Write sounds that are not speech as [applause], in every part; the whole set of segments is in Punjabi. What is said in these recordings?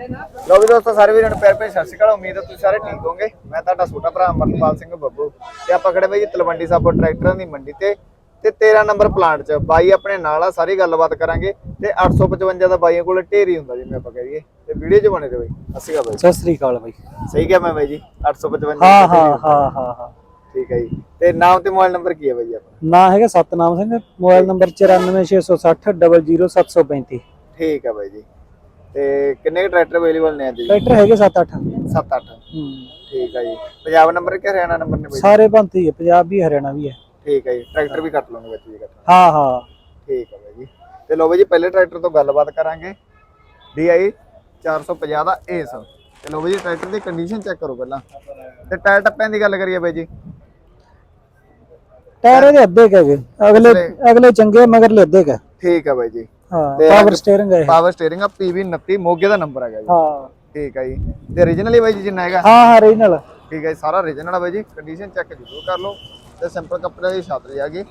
ਲੋ ਵੀ ਦੋਸਤੋ ਸਾਰੇ ਵੀਰਾਂ ਨੂੰ ਪਿਆਰ ਭਰੀ ਸਤਿ ਸ਼੍ਰੀ ਅਕਾਲ। ਉਮੀਦ ਹੈ ਤੁਸੀਂ ਸਾਰੇ ਠੀਕ ਹੋਵੋਗੇ। ਮੈਂ ਤੁਹਾਡਾ ਛੋਟਾ ਭਰਾ ਅਮਰਪਾਲ ਸਿੰਘ ਬੱਬੂ ਤੇ ਆਪਾਂ ਖੜੇ ਬਈ ਤਲਵੰਡੀ ਸਾਬੋ ਟਰੈਕਟਰਾਂ ਦੀ ਮੰਡੀ ਤੇ। ਤੇ 13 ਨੰਬਰ ਪਲਾਂਟ 'ਚ ਬਾਈ ਆਪਣੇ ਨਾਲ ਆ ਸਾਰੀ ਗੱਲਬਾਤ ਕਰਾਂਗੇ। ਤੇ 855 ਦਾ ਬਾਈਆਂ ਕੋਲ ਢੇਰੀ ਹੁੰਦਾ ਜਿਵੇਂ ਆਪਾਂ ਕਹੀਏ ਤੇ ਵੀਡੀਓ 'ਚ ਬਣੇ ਰਹੋ ਬਈ। ਅਸੀਂ ਕਾ ਬਾਈ। ਸਤਿ ਸ੍ਰੀ ਅਕਾਲ ਬਾਈ। ਸਹੀ ਕਿਹਾ ਮੈਂ ਬਾਈ ਜੀ 855 ਹਾਂ ਹਾਂ ਹਾਂ ਹਾਂ ਹਾਂ। ਠੀਕ ਹੈ ਜੀ। ਤੇ ਨਾਮ ਤੇ ਮੋਬਾਈਲ ਨੰਬਰ ਕੀ ਹੈ ਬਾਈ ਆਪਣਾ? ਨਾਂ ਹੈਗਾ ਸਤਨਾਮ ਸਿੰਘ ਮੋਬਾਈਲ ਨੰਬਰ 94660 00735 ਠੀਕ ਹੈ ਬਾਈ ਜੀ। ਤੇ ਕਿੰਨੇ ਟਰੈਕਟਰ ਅਵੇਲੇਬਲ ਨੇ ਅੱਜ? ਜੀ ਟਰੈਕਟਰ ਹੈਗੇ 7-8 7 8 ਠੀਕ ਹੈ ਜੀ। ਪੰਜਾਬ ਨੰਬਰ ਕਿ ਹਰਿਆਣਾ ਨੰਬਰ ਨੇ ਬਾਈ ਸਾਰੇ ਬੰਤੀ ਹੈ ਪੰਜਾਬ ਵੀ ਹਰਿਆਣਾ ਵੀ ਹੈ। ਠੀਕ ਹੈ ਜੀ। ਟਰੈਕਟਰ ਵੀ ਕੱਟ ਲਵਾਂਗੇ ਵਿੱਚ ਜੀ ਕੱਟ। ਹਾਂ ਹਾਂ। ਠੀਕ ਹੈ ਬਾਈ ਜੀ। ਤੇ ਲੋ ਬਾਈ ਜੀ ਪਹਿਲੇ ਟਰੈਕਟਰ ਤੋਂ ਗੱਲਬਾਤ ਕਰਾਂਗੇ। DI 450 ਦਾ ਏਸ ਤੇ ਲੋ ਬਾਈ ਜੀ ਟਰੈਕਟਰ ਦੀ ਕੰਡੀਸ਼ਨ ਚੈੱਕ ਕਰੋ ਪਹਿਲਾਂ। ਤੇ ਟਾਇਰ ਟੱਪਿਆਂ ਦੀ ਗੱਲ ਕਰੀਏ ਬਾਈ ਜੀ। ਟਾਇਰ ਇਹਦੇ ਅੱਧੇ ਕੁ ਹੈਗੇ। ਅਗਲੇ ਅਗਲੇ ਚੰਗੇ ਮਗਰਲੇ ਅੱਧੇ ਕਾ ਠੀਕ ਹੈ ਬਾਈ ਜੀ। ਹਾਂ ਪਾਵਰ ਸਟੀਅਰਿੰਗ ਹੈ। ਪਾਵਰ ਸਟੀਅਰਿੰਗ ਆ PV 29 ਮੋਗੇ ਦਾ ਨੰਬਰ ਹੈਗਾ ਜੀ। ਹਾਂ। ਠੀਕ ਹੈ ਜੀ। ਤੇ origignal ਬਾਈ ਜੀ ਜਿੰਨਾ ਹੈਗਾ? ਹਾਂ ਹਾਂ ਰੀਨਲ ਠੀਕ ਹੈ ਸਾਰਾ origignal ਆ ਬਾਈ ਜੀ। ਕੰਡੀਸ਼ਨ ਚੈੱਕ ਜ਼ਰੂਰ ਕਰ ਲਓ। ਤੇ ਸਿੰਪਲ ਕੱਪੜੇ ਦੀ ਛਾਤਰੀ ਆ ਗਈ।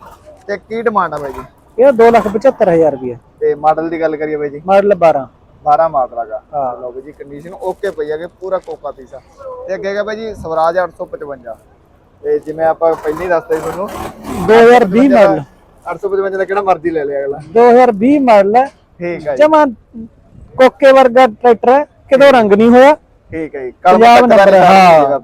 ਤੇ ਕੀ ਡਿਮਾਂਡ ਆ ਬਾਈ ਜੀ? ਇਹ 275000 ਰੁਪਏ ਤੇ ਮਾਡਲ ਦੀ ਗੱਲ ਕਰੀਏ ਬਾਈ ਜੀ? ਮਾਡਲ 12 12 ਮਾਡਲ ਹੈਗਾ। ਹਾਂ। ਲਓ ਬਾਈ ਜੀ ਕੰਡੀਸ਼ਨ ਓਕੇ ਪਈ ਹੈਗੇ ਪੂਰਾ ਕੋਕਾ ਪੀਸਾ ਤੇ ਅੱਗੇ ਹੈਗਾ ਬਾਈ ਜੀ ਸਵਰਾਜ 855 ਤੇ ਜਿਵੇਂ ਆਪਾਂ ਪਹਿਲਾਂ ਹੀ ਦੱਸਦੇ ਤੁਹਾਨੂੰ। 2020 ਮਾਡਲ 855 ਦਾ ਕਿਹੜਾ ਮਰਜ਼ੀ ਲੈ ਲਿਆ ਅਗਲਾ। 2020 ਮਾਡਲ ਹੈ। ਠੀਕ ਹੈ ਜਮਾ ਕੋਕੇ ਵਰਗਾ ਟਰੈਕਟਰ ਹੈ ਕਿਦੋਂ ਰੰਗ ਨਹੀਂ ਹੋਇਆ। ਠੀਕ ਹੈ ਜੀ ਦਾ ਨੰਬਰ ਹੈ,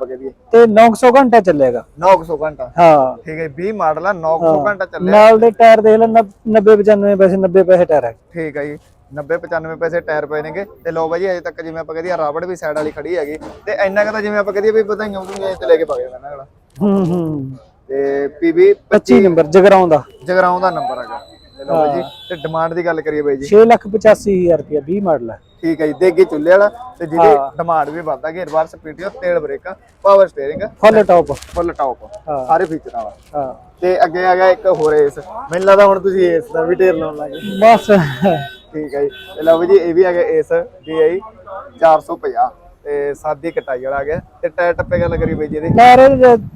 ਤੇ 900 ਘੰਟਾ ਚੱਲੇਗਾ। 900 ਘੰਟਾ। ਹਾਂ। ਠੀਕ ਹੈ 20 ਮਾਡਲ ਆ 900 ਘੰਟਾ ਚੱਲਿਆ। ਨਾਲ ਦੇ ਟਾਇਰ ਦੇਖ ਲੈ 90 95 ਪੈਸੇ 90 ਪੈਸੇ ਟਾਇਰ ਹੈ। ਠੀਕ ਹੈ ਜੀ 90 95 ਪੈਸੇ ਟਾਇਰ ਪਏ ਨੇਗੇ। ਤੇ ਲੋ ਬਾਈ ਅਜੇ ਤੱਕ ਜਿਵੇਂ ਆਪਾਂ ਕਹਦੇ ਰਾਬੜ ਵੀ ਸਾਈਡ ਵਾਲੀ ਖੜੀ ਹੈਗੀ। ਤੇ ਇੰਨਾ ਕੁ ਤਾਂ ਜਿਵੇਂ ਆਪਾਂ ਕਹਦੇ ਵੀ ਵਧਾਈਆਂ ਵਧੂਈਆਂ ਤੇ ਲੈ ਕੇ ਪਾ ਗਿਆ ਅਗਲਾ। ਹੂੰ ਹੂੰ। ਤੇ PB 25 ਨੰਬਰ ਜਗਰਾਉਂ ਦਾ। ਜਗਰਾਉਂ ਦਾ ਨੰਬਰ ਹੈਗਾ। ਤੇ ਲੋ ਬਾਈ ਜੀ ਤੇ ਡਿਮਾਂਡ ਦੀ ਗੱਲ ਕਰੀਏ ਬਾਈ ਜੀ। 685000 ਰੁਪਏ 20 ਮਾਡਲ ਹੈ। ਠੀਕ ਹੈ ਜੀ ਦੇਗੀ ਚੁੱਲ੍ਹੇ ਵਾਲਾ ਤੇ ਜਿਹਦੀ ਡਿਮਾਂਡ ਵੀ ਵੱਧਦਾ ਕਿ ਰਿਵਰਸ ਪੀਟੀਓ ਤੇਲ brake power steering full top full top. ਸਾਰੇ ਫੀਚਰ ਵਾਲਾ ਹਾਂ। ਤੇ ਅੱਗੇ ਆ ਗਿਆ ਇੱਕ ਹੋਰ ਏਸ ਮੈਨੂੰ ਲੱਗਦਾ ਹੁਣ ਤੁਸੀਂ ਏਸ ਦਾ ਵੀ ਢੇਰ ਲਾਉਣ ਲੱਗੇ। ਬਸ। ਠੀਕ ਹੈ ਜੀ। ਤੇ ਲਓ ਜੀ ਇਹ ਵੀ ਆ ਗਿਆ ਏਸ DI 450 ਤੇ ਸਾਦੀ ਕਟਾਈ ਵਾਲਾ ਆ ਗਿਆ। ਤੇ ਟਾਇਰ ਟੱਪੇ ਗੱਲ ਕਰੀ ਬਈ ਜੀ ਇਹਦੇ। ਟਾਇਰ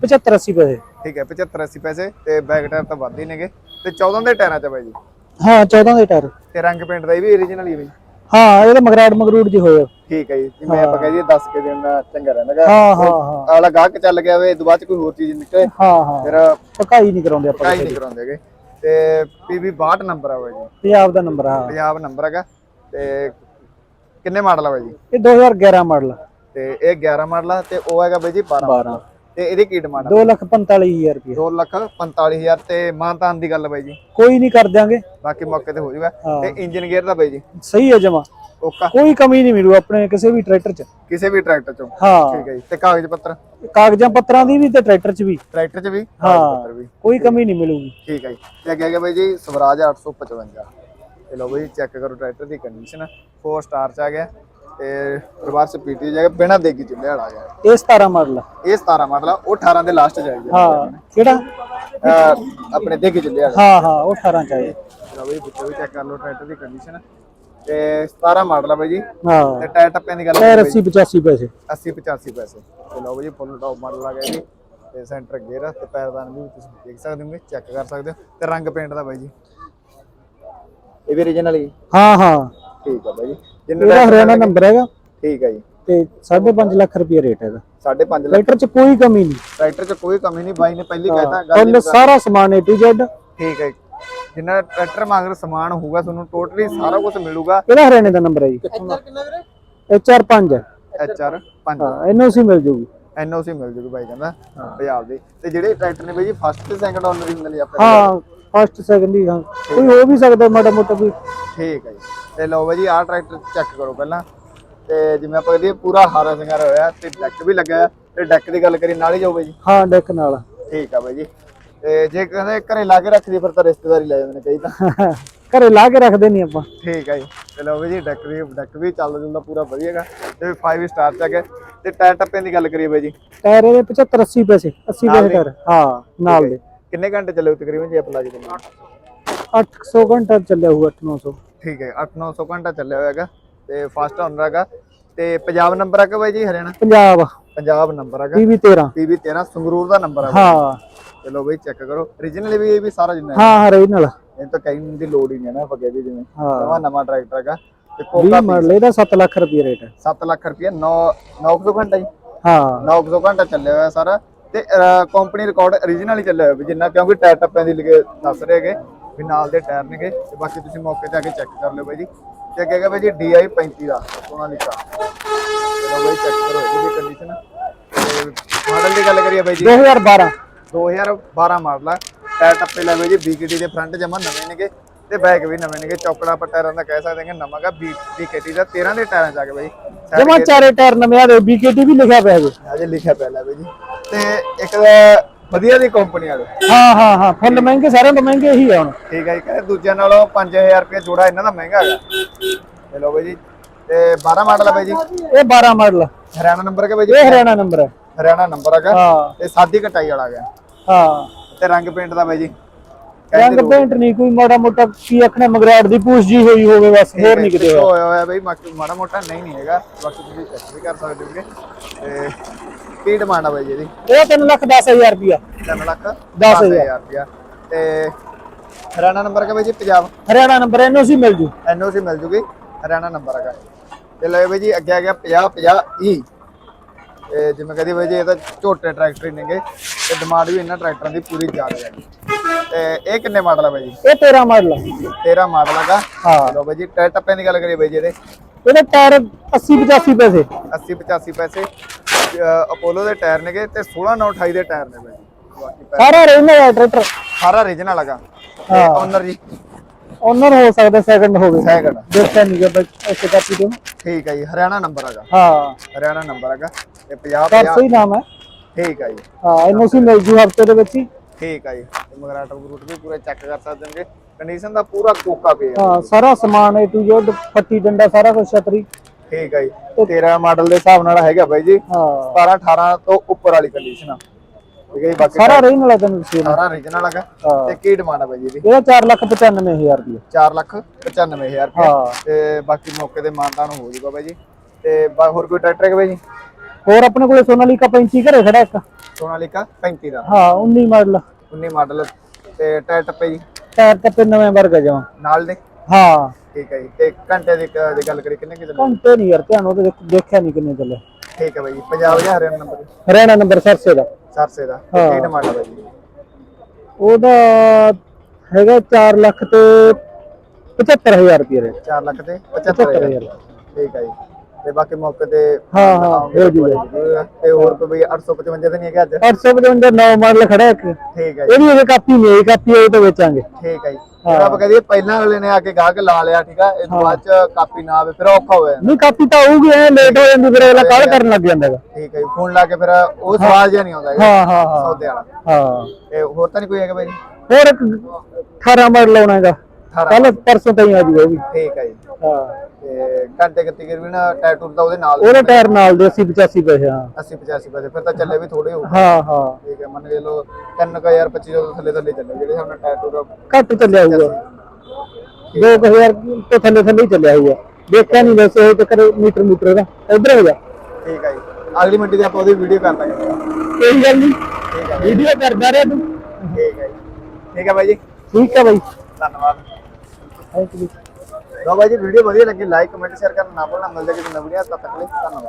75 80 ਪੈਸੇ ਠੀਕ ਹੈ 75 80 ਪੈਸੇ ਤੇ ਬੈਕ ਟਾਇਰ ਤਾਂ ਵੱਧ ਹੀ ਨੇਗੇ। ਤੇ 14 ਦੇ ਟਾਇਰਾਂ ਚ ਬਾਈ ਜੀ? ਹਾਂ 14 ਦੇ ਟਾਇਰ। ਤੇ ਰੰਗ ਪੇਂਟ ਦਾ ਇਹ ਵੀ origignal ਹੀ ਹੈ ਬਈ ਹਾਂ ਇਹਦੇ ਮਗਰਾੜ ਮਗਰੂੜ ਜੀ ਹੋਏ ਠੀਕ ਹੈ ਜੀ ਜਿਵੇਂ ਆਪਾਂ ਕਹੀਏ 10 ਕੇ ਦਿਨ ਦਾ ਚੰਗਾ ਰਹਿੰਦਾ ਗਾ। ਹਾਂ ਹਾਂ ਹਾਂ। ਅਗਲਾ ਗਾਹਕ ਚੱਲ ਗਿਆ ਵੇ ਚ ਕੋਈ ਹੋਰ ਚੀਜ਼ ਨਿਕਲੇ। ਹਾਂ ਹਾਂ। ਫਿਰ ਪਕਾਈ ਨਹੀਂ ਕਰਾਉਂਦੇ ਆਪਾਂ ਕਾਈ ਨਹੀਂ ਕਰਾਉਂਦੇਗੇ ਤੇ PB 62 ਨੰਬਰ ਆ ਬਾਈ ਜੀ। ਪੰਜਾਬ ਦਾ ਨੰਬਰ ਹਾਂ। ਪੰਜਾਬ ਨੰਬਰ ਹੈਗਾ। ਤੇ ਕਿੰਨੇ ਮਾਡਲ ਆ ਬਾਈ ਜੀ? ਇਹ 2011 ਮਾਡਲ। ਤੇ ਇਹ 11 ਮਾਡਲ ਆ ਤੇ ਉਹ ਹੈਗਾ ਬਾਈ ਜੀ 12 12 ਤੇ ਇਹਦੀ ਕੀ ਡਿਮਾਂਡ ਆ? 2 ਲੱਖ 45000 ਰੁਪਏ। 2 ਲੱਖ 45000 ਤੇ ਮਾਨਤਾਨ ਦੀ ਗੱਲ ਬਾਈ ਜੀ। ਕੋਈ ਨਹੀਂ ਕਰ ਦਿਆਂਗੇ। ਬਾਕੀ ਮੌਕੇ ਤੇ ਹੋ ਜਾਊਗਾ। ਤੇ ਇੰਜਨ ਗੇਅਰ ਦਾ ਬਾਈ ਜੀ। ਸਹੀ ਹੈ ਜਮਾ। ਓਕਾ। ਕੋਈ ਕਮੀ ਨਹੀਂ ਮਿਲੂ ਆਪਣੇ ਕਿਸੇ ਵੀ ਟਰੈਕਟਰ 'ਚ। ਕਿਸੇ ਵੀ ਟਰੈਕਟਰ ਚੋਂ। ਹਾਂ। ਠੀਕ ਹੈ ਜੀ। ਤੇ ਕਾਗਜ਼ ਪੱਤਰ? ਕਾਗਜ਼ਾਂ ਪੱਤਰਾਂ ਦੀ ਵੀ ਤੇ ਟਰੈਕਟਰ 'ਚ ਵੀ। ਟਰੈਕਟਰ 'ਚ ਵੀ? ਹਾਂ। ਕੋਈ ਕਮੀ ਨਹੀਂ ਮਿਲੂਗੀ। ਠੀਕ ਹੈ ਜੀ। ਤੇ ਅੱਗੇ ਹੈਗਾ ਬਾਈ ਜੀ ਸਵਰਾਜ 855 ਤੇ ਲਓ ਬਾਈ ਚੈੱਕ ਕਰੋ ਟਰੈਕਟਰ ਦੀ ਕੰਡੀਸ਼ਨ 4 ਸਟਾਰ ਚ ਆ ਗਿਆ। ਤੇ ਰਿਵਰਸ ਪੀਟੀ ਜਾਏਗਾ ਬਿਨਾ ਦੇਗੀ ਚੁੱਲ੍ਹੇ ਵਾਲਾ ਆ ਗਿਆ ਇਹ 17 ਮਾਡਲ। ਇਹ 17 ਮਾਡਲ ਆ ਉਹ 18 ਦੇ ਲਾਸਟ ਜਾਏਗਾ ਹਾਂ ਕਿਹੜਾ? ਆਪਣੇ ਦੇਗੀ ਚੁੱਲ੍ਹੇ ਵਾਲਾ ਹਾਂ ਹਾਂ ਉਹ 18 ਚ ਆਏ ਲਓ ਬਾਈ ਵਿੱਚੋਂ ਵੀ ਚੈੱਕ ਕਰ ਲਓ ਟਰੈਕਟਰ ਦੀ ਕੰਡੀਸ਼ਨ ਤੇ 17 ਮਾਡਲ ਆ ਬਾਈ ਜੀ। ਹਾਂ। ਤੇ ਟਾਇਰ ਟੱਪਿਆਂ ਦੀ ਗੱਲ ਟਾਇਰ ਕਰੀਏ 80 85 ਪੈਸੇ। 80 85 ਪੈਸੇ। ਤੇ ਲਓ ਜੀ ਫੁੱਲ ਟੌਪ ਮਾਡਲ ਆ ਗਿਆ ਜੀ। ਤੇ ਸੈਂਟਰ ਗੇਅਰ ਤੇ ਪੈਰਦਾਨ ਵੀ ਤੁਸੀਂ ਦੇਖ ਸਕਦੇ ਹੋਗੇ ਚੈੱਕ ਕਰ ਸਕਦੇ ਹੋ। ਤੇ ਰੰਗ ਪੇਂਟ ਦਾ ਬਾਈ ਜੀ। ਇਹ ਵੀ origignal ਹੀ। ਹਾਂ ਹਾਂ। ਠੀਕ ਆ ਬਾਈ। ਜੀ ਇਹਦਾ ਹਰਿਆਣਾ ਨੰਬਰ ਹੈਗਾ। ਠੀਕ ਹੈ ਜੀ। ਤੇ 5.5 ਲੱਖ ਰੁਪਏ ਰੇਟ ਹੈਗਾ 5.5 ਲੱਖ। ਟਰੈਕਟਰ 'ਚ ਕੋਈ ਕਮੀ ਨਹੀਂ। ਟਰੈਕਟਰ 'ਚ ਕੋਈ ਕਮੀ ਨਹੀਂ ਬਾਈ ਨੇ ਪਹਿਲੀ ਕਹਿਤਾ ਗੱਲ ਸਾਰਾ ਸਮਾਨ A to Z ਠੀਕ ਹੈ ਜਿੰਨਾ ਟਰੈਕਟਰ ਮੰਗਰ ਸਮਾਨ ਹੋਊਗਾ ਤੁਹਾਨੂੰ ਟੋਟਲੀ ਸਾਰਾ ਕੁਝ ਮਿਲੂਗਾ। ਇਹਦਾ ਹਰਿਆਣੇ ਦਾ ਨੰਬਰ ਹੈ ਜੀ। ਕਿੰਨਾ ਵੀਰੇ? HR5 ਹੈ। HR 5 ਹਾਂ ਐਨਓਸੀ ਮਿਲ ਜੂਗੀ। ਐਨਓਸੀ ਮਿਲ ਜੂਗੀ ਬਾਈ ਕਹਿੰਦਾ ਪੰਜਾਬ ਦੇ। ਤੇ ਜਿਹੜੇ ਟਰੈਕਟਰ ਨੇ ਬਾਈ ਜੀ ਫਸਟ ਤੇ ਸੈਕੰਡ ਓਨਰ ਹੀ ਮਿਲਣੀ ਆਪਣੇ ਹਾਂ ਫਸਟ ਸੈਕੰਡ ਹੀ ਹਾਂ। ਕੋਈ ਹੋ ਵੀ ਸਕਦਾ ਮਾੜਾ ਮੋਟਾ ਵੀ। ਠੀਕ ਹੈ ਜੀ। ਤੇ ਲਓ ਬਾਈ ਜੀ ਆਹ ਟਰੈਕਟਰ ਚੈੱਕ ਕਰੋ ਪਹਿਲਾਂ। ਤੇ ਜਿਵੇਂ ਆਪਾਂ ਕਹਦੇ ਪੂਰਾ ਹਾਰਾ ਸਿੰਗਾਰ ਹੋਇਆ ਤੇ ਡੈਕ ਵੀ ਲੱਗਾ ਹੈ ਤੇ ਡੈਕ ਦੀ ਗੱਲ ਕਰੀ ਨਾਲ ਹੀ ਜਾਓ ਬਾਈ ਜੀ। ਹਾਂ ਡੈਕ ਨਾਲ। ਠੀਕ ਆ ਬਾਈ ਜੀ। ਤੇ ਜੇ ਕਹਿੰਦੇ ਘਰੇ ਲਾ ਕੇ ਰੱਖਦੀ ਫਿਰ ਤਾਂ ਰਿਸ਼ਤੇਦਾਰੀ ਲੈ ਜਾਂਦੇ ਨੇ ਕਈ ਤਾਂ। [laughs] ਘਰੇ ਲਾ ਕੇ ਰੱਖਦੇ ਨਹੀਂ ਆਪਾਂ। ਠੀਕ ਹੈ ਜੀ। ਚਲੋ ਵੀ ਜੀ ਡੈਕ ਵੀ ਡੈਕ ਵੀ ਚੱਲਦਾ ਜੁਲਦਾ ਪੂਰਾ ਵਧੀਆਗਾ ਤੇ 5 ਸਟਾਰ ਚ ਹੈਗਾ ਤੇ ਟਾਇਰ ਟੱਪਿਆਂ ਦੀ ਗੱਲ ਕਰੀਏ ਬਾਈ ਜੀ। ਟਾਇਰ ਇਹਦੇ 75 80 ਪੈਸੇ 80 ਪੈਸੇ ਟਾਇਰ ਹਾਂ ਨਾਲ ਦੇ। ਕਿੰਨੇ ਘੰਟੇ ਚੱਲੇ ਤਕਰੀਬਨ ਜੇ ਆਪਾਂ ਲਾ ਕੇ ਦਿੰਦੇ 800 ਘੰਟਾ ਚੱਲਿਆ ਹੋਊ 8-900 ਠੀਕ ਹੈ 8-900 ਘੰਟਾ ਚੱਲਿਆ ਹੋਇਆ ਹੈਗਾ ਤੇ ਫਸਟ ਓਨਰ ਹੈਗਾ ਤੇ ਪੰਜਾਬ ਨੰਬਰ ਹੈਗਾ ਬਾਈ ਜੀ ਹਰਿਆਣਾ? ਪੰਜਾਬ। ਪੰਜਾਬ ਨੰਬਰ ਹੈਗਾ। PV 13 PB 13 ਸੰਗਰੂਰ ਦਾ ਨੰਬਰ ਹੈਗਾ। ਹਾਂ। ਚਲੋ ਬਾਈ ਚੈੱਕ ਕਰੋ। Origignal ਵੀ ਇਹ ਵੀ ਸਾਰਾ ਜਿੰਨਾ ਹੈ ਹਾਂ ਹਾਂ ਨਾਲ ਇਹ ਤਾਂ ਕਈ ਦੀ ਲੋੜ ਹੀ ਨਹੀਂ ਹੈ ਨਾ ਆਪਾਂ ਕਹਿੰਦੇ ਜਿਵੇਂ। ਹਾਂ। ਨਵਾਂ ਨਵਾਂ ਟਰੈਕਟਰ ਹੈਗਾ। ਤੇ ਕੋਕਾ 20 ਮਾਡਲ ਇਹਦਾ 7 ਲੱਖ ਰੁਪਏ ਰੇਟ ਹੈ। 7 ਲੱਖ ਰੁਪਏ 9 900 ਘੰਟਾ ਜੀ। ਹਾਂ। 900 ਘੰਟਾ ਚੱਲਿਆ ਹੋਇਆ ਸਾਰਾ। ਤੇ ਕੰਪਨੀ ਰਿਕਾਰਡ origignal ਹੀ ਚੱਲਿਆ ਹੋਇਆ ਵੀ ਜਿੰਨਾ ਕਿਉਂਕਿ ਟਾਇਰ ਟੱਪਿਆਂ ਦੀ ਲਿਖੇ ਦੱਸ ਰਹੇ ਹੈਗੇ। ਵੀ ਨਾਲ ਦੇ ਟਾਇਰ ਨੇਗੇ ਤੇ ਬਾਕੀ ਤੁਸੀਂ ਮੌਕੇ ਤੇ ਆ ਕੇ ਚੈੱਕ ਕਰ ਲਿਓ ਬਾਈ ਜੀ। ਤੇ ਅੱਗੇ ਹੈਗਾ ਬਾਈ ਜੀ DI 35 ਦਾ ਸੋਨਾ ਲਿਖਾ ਚਲੋ ਬਾਈ ਚੈੱਕ ਕਰੋ ਇਹਦੀ ਕੰਡੀਸ਼ਨ ਤੇ ਮਾਡਲ ਦੀ ਗੱਲ ਕਰੀਏ ਬਾਈ ਜੀ। 2012 2012 ਮਾਡਲ ਆ। ਟਾਇਰ ਟੱਪੇ ਲੈ ਬਾਈ ਜੀ BKT ਦੇ ਫਰੰਟ ਜਮਾ ਨਵੇਂ ਨੇਗੇ ਤੇ ਬੈਕ ਵੀ ਨਵੇਂ ਨੇਗੇ। ਚੌਕੜਾ ਪਰ ਟਾਇਰਾਂ ਦਾ ਕਹਿ ਸਕਦੇ ਹਾਂ ਨਵਾਂ ਗਾ BKT ਦਾ 13 ਦੇ ਟਾਇਰਾਂ ਚ ਆ ਕੇ ਬਾਈ ਜਮਾ ਚਾਰੇ ਟਾਇਰ ਨਵੇਂ ਆ ਦੇ BKT ਵੀ ਲਿਖਿਆ ਪਿਆ ਹੈ ਅਜੇ ਲਿਖਿਆ ਪਿਆ ਲੈ ਬਾਈ ਜੀ। ਤੇ ਇੱਕ ਵਧੀਆ ਦੀ ਕੰਪਨੀ ਵਾਲੇ ਹਾਂ ਹਾਂ ਹਾਂ। ਫੁੱਲ ਮਹਿੰਗੇ ਸਾਰਿਆਂ ਤੋਂ ਮਹਿੰਗੇ ਹੀ ਆ ਹੁਣ। ਠੀਕ ਹੈ ਜੀ ਕਹਿੰਦੇ ਦੂਜਿਆਂ ਨਾਲੋਂ 5000 ਰੁਪਏ ਜੋੜਾ ਇਹਨਾਂ ਦਾ ਮਹਿੰਗਾ ਹੈਗਾ। ਚਲੋ ਬਾਈ ਜੀ ਤੇ 12 ਮਾਡਲ ਹੈ ਬਾਈ ਜੀ। ਇਹ 12 ਮਾਡਲ ਹਰਿਆਣਾ ਨੰਬਰ ਹੈ ਬਾਈ ਜੀ? ਇਹ ਹਰਿਆਣਾ ਨੰਬਰ ਹੈ ਹਰਿਆਣਾ ਨੰਬਰ ਹੈਗਾ। ਹਾਂ। ਤੇ ਸਾਦੀ ਕਟਾਈ ਵਾਲਾ ਹੈਗਾ। ਹਾਂ। ਤੇ ਰੰਗ ਪੇਂਟ ਦਾ ਬਾਈ ਜੀ। ਰੰਗ ਪੇਂਟ ਨਹੀਂ ਕੋਈ ਮਾੜਾ ਮੋਟਾ ਕੀ ਆਖਣਾ ਮਗਰਾੜ ਦੀ ਪੂਛ ਜੀ ਹੋਈ ਹੋਵੇ ਬਸ ਹੋਰ ਨਹੀਂ ਕਿਤੇ ਹੋਇਆ। ਹੋਇਆ ਬਾਈ ਮਾੜਾ ਮੋਟਾ ਨਹੀਂ ਨਹੀਂ ਹੈਗਾ। ਬਾਕੀ ਤੁਸੀਂ ਚੈੱਕ ਵੀ ਕਰ ਸਕਦੇ ਹੋਗੇ। ਤੇ ਕੀ ਡਿਮਾਂਡ ਆ ਬਾਈ ਜੀ ਇਹਦੀ? ਇਹ 3 ਲੱਖ 10000 ਰੁਪਿਆ 3 ਲੱਖ ਦਸ ਹਜ਼ਾਰ। ਰੁਪਇਆ। ਤੇ ਹਰਿਆਣਾ ਨੰਬਰ ਹੈ ਬਾਈ ਜੀ? ਪੰਜਾਬ? ਹਰਿਆਣਾ ਨੰਬਰ ਇਹਨੂੰ ਸੀ ਮਿਲ ਜੂ। ਐਨਓਸੀ ਮਿਲ ਜੂਗੀ। ਹਰਿਆਣਾ ਨੰਬਰ ਹੈਗਾ। ਤੇ ਲੈ ਬਈ ਜੀ ਅੱਗੇ ਆ ਗਿਆ 50 50 ਈ ਇਹ ਜਿਵੇਂ ਕਹਦੀ ਬਈ ਜੀ ਇਹ ਤਾਂ ਝੋਟੇ ਟਰੈਕਟਰ ਹੀ ਨੇਗੇ। ਤੇ ਡਿਮਾਂਡ ਵੀ ਇਹਨਾਂ ਟਰੈਕਟਰਾਂ ਦੀ ਪੂਰੀ ਜ਼ਿਆਦਾ ਹੈਗੀ ਤੇ ਇਹ ਕਿੰਨੇ ਮਾਡਲ ਆ ਬਈ ਜੀ? ਇਹ 13 ਮਾਡਲ ਆ। 13 ਮਾਡਲ ਹੈਗਾ। ਹਾਂ। ਚਲੋ ਬਈ ਜੀ ਟਾਇਰ ਟੱਪਿਆਂ ਦੀ ਗੱਲ ਕਰੀਏ ਬਈ ਜੀ ਇਹਦੇ। ਇਹਦੇ ਟਾਇਰ 80 85 ਪੈਸੇ। 80 85 ਪੈਸੇ। ਅਪੋਲੋ ਦੇ ਟਾਇਰ ਨੇਗੇ ਤੇ 16 9 28 ਦੇ ਟਾਇਰ ਨੇ ਬਈ ਸਾਰਾ ਰਹਿੰਦਾ ਹੈ ਟਰੈਕਟਰ ਸਾਰਾ ਰੀਜਨਲ ਹੈਗਾ। ਤੇ ਹਾਂ। ਓਨਰ ਜੀ ਓਨਰ ਹੋ ਸਕਦਾ ਸੈਕੰਡ ਹੋਵੇ। ਸੈਕਿੰਡ ਦੇਖਿਆ ਨਹੀਂ ਗਾ ਬਸ ਇੱਥੇ ਕਾਪੀ ਤੋਂ ਠੀਕ ਹੈ ਜੀ ਹਰਿਆਣਾ ਨੰਬਰ ਹੈਗਾ। ਹਾਂ। ਹਰਿਆਣਾ ਨੰਬਰ ਹੈਗਾ। ਤੇ 50 ਪਰ 50 ਸਹੀ ਨਾਮ ਹੈ। ਠੀਕ ਹੈ ਜੀ। ਹਾਂ ਇਹਨੂੰ ਸੀ ਮਿਲ ਜੂ ਹਫ਼ਤੇ ਦੇ ਵਿੱਚ ਹੀ। ਠੀਕ ਆ ਜੀ। ਤੇ ਮਗਰਾਟਰ ਗਰੂਟ ਵੀ ਪੂਰੇ ਚੈੱਕ ਕਰ ਸਕਦੇ ਹੋਗੇ ਕੰਡੀਸ਼ਨ ਦਾ ਪੂਰਾ ਕੋਕਾ ਪਿਆ। ਹਾਂ ਸਾਰਾ ਸਮਾਨ ਏ ਟੂ ਜ਼ੈਡ ਫੱਟੀ ਡੰਡਾ ਸਾਰਾ ਕੁਝ ਛਤਰੀ ਠੀਕ ਆ ਜੀ। 13 ਮਾਡਲ ਦੇ ਹਿਸਾਬ ਨਾਲ ਹੈਗਾ ਬਾਈ ਜੀ। ਹਾਂ। 17 18 ਤੋਂ ਉੱਪਰ ਵਾਲੀ ਕੰਡੀਸ਼ਨ ਆ। ਠੀਕ ਹੈ ਜੀ ਬਾਕੀ ਸਾਰਾ ਰਹਿਣ ਵਾਲਾ ਤੈਨੂੰ ਸੀ ਸਾਰਾ origignal ਹੈਗਾ ਹਾਂ। ਤੇ ਕੀ ਡਿਮਾਂਡ ਆ ਬਾਈ ਜੀ ਇਹਦੀ? ਇਹਦਾ 4 ਲੱਖ 95000 ਰੁਪਏ। 4 ਲੱਖ 95000 ਰੁਪਏ। ਹਾਂ। ਤੇ ਬਾਕੀ ਮੌਕੇ ਤੇ ਮਾਨਤਾਨ ਹੋ ਜਾਊਗਾ ਬਾਈ ਜੀ। ਤੇ ਹੋਰ ਕੋਈ ਟਰੈਕਟਰ ਹੈ ਬਾਈ ਜੀ? ਹੋਰ ਆਪਣੇ ਕੋਲੇ ਸੋਨਾਲੀਕਾ 35 ਘਰੇ ਖੜਾ ਇੱਕ। ਸੋਨਾਲੀਕਾ 35 ਦਾ। ਹਾਂ 19 ਮਾਡਲ 19 ਮਾਡਲ ਤੇ ਟਾਇਰ ਟੱਪੇ ਜੀ। ਟਾਇਰ ਟੱਪੇ ਨਵੇਂ ਵਰਗਾ ਜਮਾ ਨਾਲ ਦੇ? ਹਾਂ। ਠੀਕ ਹੈ ਜੀ ਤੇ ਘੰਟੇ ਦੀ ਕ- ਦੀ ਗੱਲ ਕਰੀ ਕਿੰਨੇ ਕਿ ਚੱਲੇ? ਘੰਟੇ ਨਹੀਂ ਯਾਰ ਧਿਆਨ ਉਹ ਦੇਖਿਆ ਨਹੀਂ ਕਿੰਨੇ ਚੱਲੇ। ਠੀਕ ਹੈ ਬਾਈ ਜੀ ਪੰਜਾਬ ਜਾਂ ਹਰਿਆਣਾ ਨੰਬਰ। ਹਰਿਆਣਾ ਨੰਬਰ ਸਰਸੇ ਦਾ। ਸਰਸੇ ਦਾ ਤੇ ਹਾਂ। ਕੀ ਡਿਮਾਂਡ ਆ ਬਾਈ? ਜੀ ਉਹਦਾ ਹੈਗਾ 4 ਲੱਖ ਤੇ 75000 ਰੁਪਏ ਰੇਟ। 4 ਲੱਖ ਤੇ 75000 75000 ਠੀਕ ਹੈ ਜੀ। ਤੇ ਬਾਕੀ ਮੌਕੇ ਤੇ ਹਾਂ ਹਾਂ ਹੋ ਜੂਗਾ ਤੇ ਹੋਰ ਕੋਈ ਬਈ 855 ਤੇ ਨਹੀਂ ਹੈਗਾ ਅੱਜ? 855 ਨੌ ਮਾਡਲ ਖੜਾ ਇੱਕ। ਠੀਕ ਹੈ ਜੀ। ਇਹ ਵੀ ਕਾਪੀ ਨਹੀਂ ਕਾਪੀ ਇਹ ਤੋਂ ਵੇਚਾਂਗੇ। ਠੀਕ ਹੈ ਜੀ। ਜਿਹੜਾ ਆਪਾਂ ਕਹਦੇ ਪਹਿਲਾਂ ਵਾਲੇ ਨੇ ਆ ਕੇ ਗਾਹਕ ਲਾ ਲਿਆ ਠੀਕ ਆ? ਇਸ ਬਾਅਦ ਚ ਕਾਪੀ ਨਾ ਆਵੇ ਫਿਰ ਔਖਾ ਹੋ ਜਾਂਦਾ। ਨਹੀਂ ਕਾਪੀ ਤਾਂ ਆਊਗੀ ਐ ਲੇਟ ਹੋ ਜਾਂਦੀ ਫਿਰ ਅਗਲਾ ਕਾਲ ਕਰਨ ਲੱਗ ਜਾਂਦਾ ਹੈਗਾ। ਠੀਕ ਹੈ ਜੀ ਫੋਨ ਲਾ ਕੇ ਫਿਰ ਉਹ ਸਵਾਲ ਜਿਹਾ ਨਹੀਂ ਆਉਂਦਾ ਹਾਂ ਹਾਂ ਹਾਂ। ਸੌਦੇ ਵਾਲਾ। ਹਾਂ। ਤੇ ਹੋਰ ਤਾਂ ਨਹੀਂ ਕੋਈ ਹੈਗਾ ਬਾਈ ਜੀ? ਹੋਰ ਇੱਕ 18 ਮਾਡਲ ਆਉਣਾ ਹੈਗਾ। 18 ਕੱਲ ਪਰਸੋਂ ਤਾਈਂ ਆ ਜੂਗਾ ਉਹ ਵੀ। ਠੀਕ ਹੈ ਜੀ। ਹਾਂ ਤੇ ਘੰਟੇ ਕਿਤੇ ਗਿਰ ਵੀ ਨਾ ਟੈਟੂ ਦਾ ਉਹਦੇ ਨਾਲ ਉਹਦੇ ਟਾਇਰ ਨਾਲ ਦੇ 80 85 ਪੈਸੇ ਹਾਂ। 80 85 ਪੈਸੇ ਫਿਰ ਤਾਂ ਚੱਲੇ ਵੀ ਥੋੜੇ ਹੋ ਹਾਂ ਹਾਂ। ਠੀਕ ਹੈ ਮੰਨ ਕੇ ਲੋ 3000 2500 ਤੋਂ ਥੱਲੇ ਥੱਲੇ ਚੱਲੇ ਜਿਹੜੇ ਸਾਨੂੰ ਟੈਟੂ ਦਾ ਘੱਟ ਚੱਲਿਆ ਹੋਊਗਾ। 2000 ਤੋਂ ਥੱਲੇ ਥੱਲੇ ਹੀ ਚੱਲਿਆ ਹੋਊਗਾ। ਦੇਖਿਆ ਨਹੀਂ ਵੈਸੇ ਉਹ ਚੱਕਰ ਮੀਟਰ ਮੀਟਰ ਦਾ। ਇੱਧਰ ਹੋ ਜਾ। ਠੀਕ ਹੈ ਜੀ। ਅਗਲੀ ਮੰਡੀ ਤੇ ਆਪਾਂ ਉਹਦੀ ਵੀਡੀਓ ਕਰ ਦਾਂਗੇ ਕੋਈ ਗੱਲ ਨਹੀਂ ਠੀਕ ਹੈ ਵੀਡੀਓ ਕਰਦਾ ਰਿਹਾ ਤੂੰ। ਠੀਕ ਹੈ ਜੀ। ਠੀਕ ਹੈ ਬਾਈ ਜੀ। ਠੀਕ ਹੈ ਬਾਈ। ਧੰਨਵਾਦ। ਥੈਂਕ ਯੂ ਲੋ ਬਾਈ ਜੀ ਵੀਡੀਓ ਵਧੀਆ ਲੱਗੀ ਲਾਈਕ ਕਮੈਂਟ ਸ਼ੇਅਰ ਕਰਨਾ ਨਾ ਭੁੱਲਣਾ। ਮਿਲਦੇ ਕਿਸੇ ਨਵੀਂ ਵੀਡੀਓ ਤਦ ਤੱਕ ਲਈ ਧੰਨਵਾਦ।